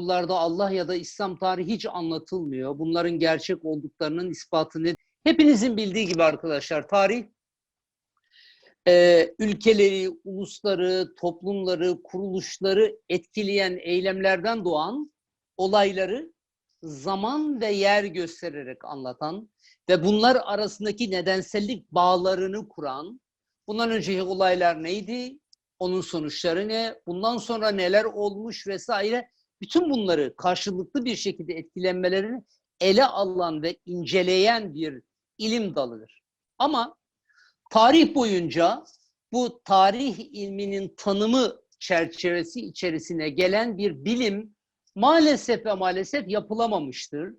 okullarda Allah ya da İslam tarihi hiç anlatılmıyor. Bunların gerçek olduklarının ispatı ne? Hepinizin bildiği gibi arkadaşlar tarih e, ülkeleri, ulusları, toplumları, kuruluşları etkileyen eylemlerden doğan olayları zaman ve yer göstererek anlatan ve bunlar arasındaki nedensellik bağlarını kuran, bundan önceki olaylar neydi, onun sonuçları ne, bundan sonra neler olmuş vesaire, bütün bunları karşılıklı bir şekilde etkilenmelerini ele alan ve inceleyen bir ilim dalıdır. Ama tarih boyunca bu tarih ilminin tanımı çerçevesi içerisine gelen bir bilim maalesef ve maalesef yapılamamıştır.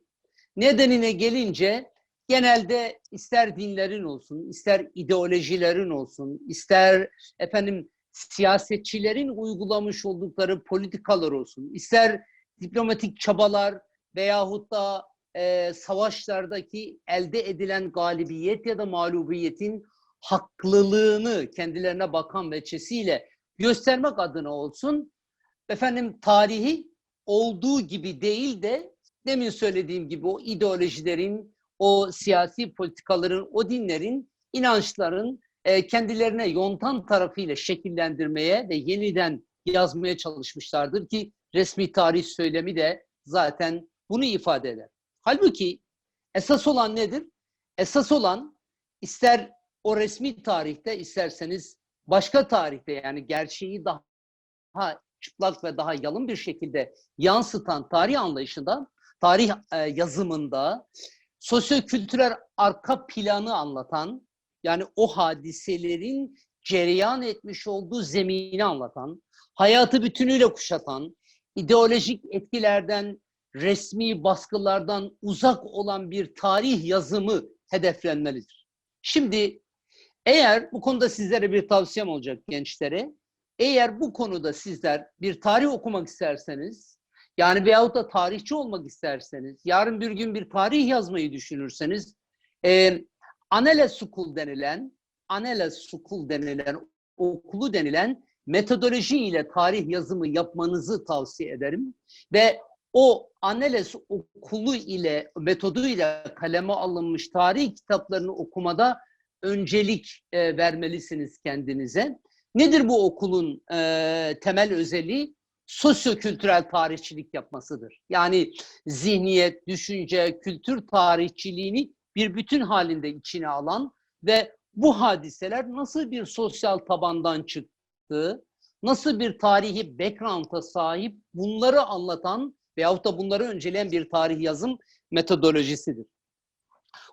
Nedenine gelince genelde ister dinlerin olsun, ister ideolojilerin olsun, ister efendim siyasetçilerin uygulamış oldukları politikalar olsun, ister diplomatik çabalar veyahut da e, savaşlardaki elde edilen galibiyet ya da mağlubiyetin haklılığını kendilerine bakan veçesiyle göstermek adına olsun. Efendim tarihi olduğu gibi değil de demin söylediğim gibi o ideolojilerin, o siyasi politikaların, o dinlerin, inançların e, kendilerine yontan tarafıyla şekillendirmeye ve yeniden yazmaya çalışmışlardır ki resmi tarih söylemi de zaten bunu ifade eder. Halbuki esas olan nedir? Esas olan ister o resmi tarihte isterseniz başka tarihte yani gerçeği daha çıplak ve daha yalın bir şekilde yansıtan tarih anlayışında, tarih e, yazımında sosyo-kültürel arka planı anlatan yani o hadiselerin cereyan etmiş olduğu zemini anlatan, hayatı bütünüyle kuşatan, ideolojik etkilerden, resmi baskılardan uzak olan bir tarih yazımı hedeflenmelidir. Şimdi eğer bu konuda sizlere bir tavsiyem olacak gençlere, eğer bu konuda sizler bir tarih okumak isterseniz, yani veyahut da tarihçi olmak isterseniz, yarın bir gün bir tarih yazmayı düşünürseniz, Anele School denilen, Anele School denilen, okulu denilen metodoloji ile tarih yazımı yapmanızı tavsiye ederim. Ve o Aneles okulu ile, metodu ile kaleme alınmış tarih kitaplarını okumada öncelik e, vermelisiniz kendinize. Nedir bu okulun e, temel özelliği? Sosyo-kültürel tarihçilik yapmasıdır. Yani zihniyet, düşünce, kültür tarihçiliğini bir bütün halinde içine alan ve bu hadiseler nasıl bir sosyal tabandan çıktı, nasıl bir tarihi background'a sahip bunları anlatan veyahut da bunları önceleyen bir tarih yazım metodolojisidir.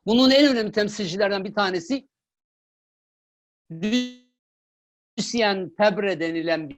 Bunun en önemli temsilcilerden bir tanesi Lucien Pebre denilen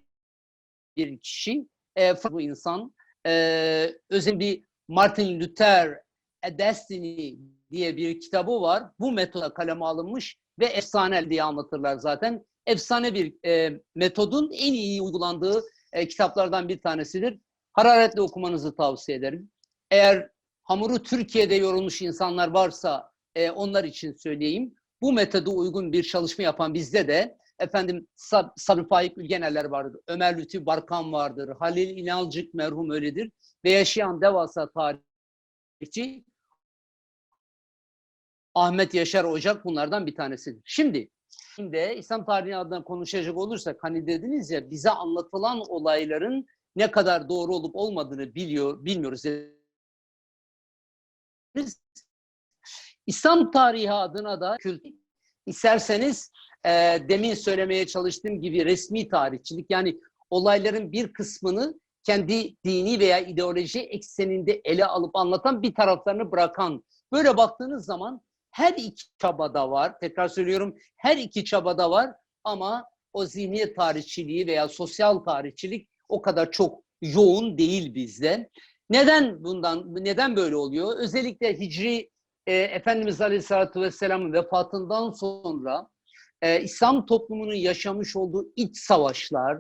bir kişi, e, bu insan, e, özel bir Martin Luther A Destiny diye bir kitabı var. Bu metoda kaleme alınmış ve efsane diye anlatırlar zaten. Efsane bir e, metodun en iyi uygulandığı e, kitaplardan bir tanesidir. Hararetle okumanızı tavsiye ederim. Eğer hamuru Türkiye'de yorulmuş insanlar varsa e, onlar için söyleyeyim. Bu metodu uygun bir çalışma yapan bizde de efendim Sab Sabri Faik Ülgenerler vardır, Ömer Lütfü Barkan vardır, Halil İnalcık merhum öyledir ve yaşayan devasa tarihçi Ahmet Yaşar Ocak bunlardan bir tanesidir. Şimdi, şimdi İslam tarihi adına konuşacak olursak hani dediniz ya bize anlatılan olayların ne kadar doğru olup olmadığını biliyor bilmiyoruz. İslam tarihi adına da kültür isterseniz e, demin söylemeye çalıştığım gibi resmi tarihçilik yani olayların bir kısmını kendi dini veya ideoloji ekseninde ele alıp anlatan bir taraflarını bırakan böyle baktığınız zaman her iki çabada var. Tekrar söylüyorum her iki çabada var ama o zihniyet tarihçiliği veya sosyal tarihçilik o kadar çok yoğun değil bizde. Neden bundan neden böyle oluyor? Özellikle Hicri e, Efendimiz Aleyhisselatü Vesselam'ın vefatından sonra e, İslam toplumunun yaşamış olduğu iç savaşlar,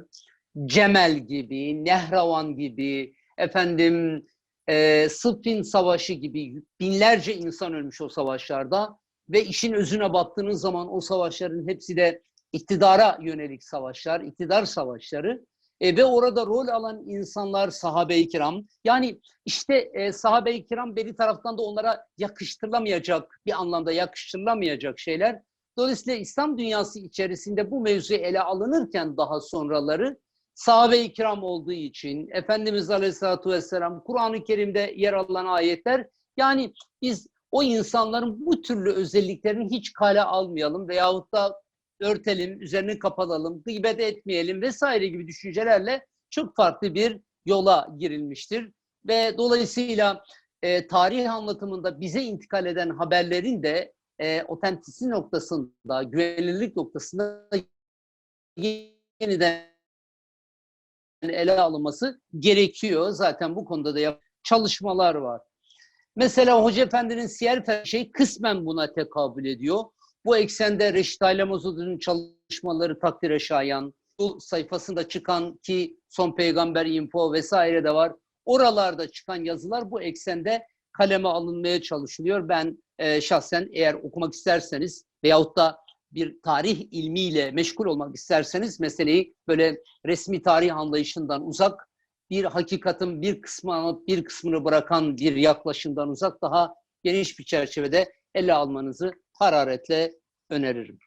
Cemel gibi, Nehravan gibi, efendim e, Sıffin Savaşı gibi binlerce insan ölmüş o savaşlarda ve işin özüne baktığınız zaman o savaşların hepsi de iktidara yönelik savaşlar, iktidar savaşları E, ve orada rol alan insanlar sahabe-i kiram. Yani işte e, sahabe-i kiram bir taraftan da onlara yakıştırılamayacak bir anlamda yakıştırılamayacak şeyler. Dolayısıyla İslam dünyası içerisinde bu mevzu ele alınırken daha sonraları sahabe-i kiram olduğu için Efendimiz Aleyhisselatü Vesselam Kur'an-ı Kerim'de yer alan ayetler yani biz o insanların bu türlü özelliklerini hiç kale almayalım veyahut da örtelim, üzerini kapatalım, gıybet etmeyelim vesaire gibi düşüncelerle çok farklı bir yola girilmiştir. Ve dolayısıyla e, tarih anlatımında bize intikal eden haberlerin de e, otentisi noktasında, güvenilirlik noktasında yeniden ele alınması gerekiyor. Zaten bu konuda da çalışmalar var. Mesela Hoca Efendi'nin siyer şey kısmen buna tekabül ediyor. Bu eksende Reşit Alemozud'un çalışmaları takdire şayan, bu sayfasında çıkan ki Son Peygamber Info vesaire de var. Oralarda çıkan yazılar bu eksende kaleme alınmaya çalışılıyor. Ben e, şahsen eğer okumak isterseniz veyahut da bir tarih ilmiyle meşgul olmak isterseniz meseleyi böyle resmi tarih anlayışından uzak bir hakikatin bir kısmını bir kısmını bırakan bir yaklaşımdan uzak daha geniş bir çerçevede ele almanızı hararetle öneririm.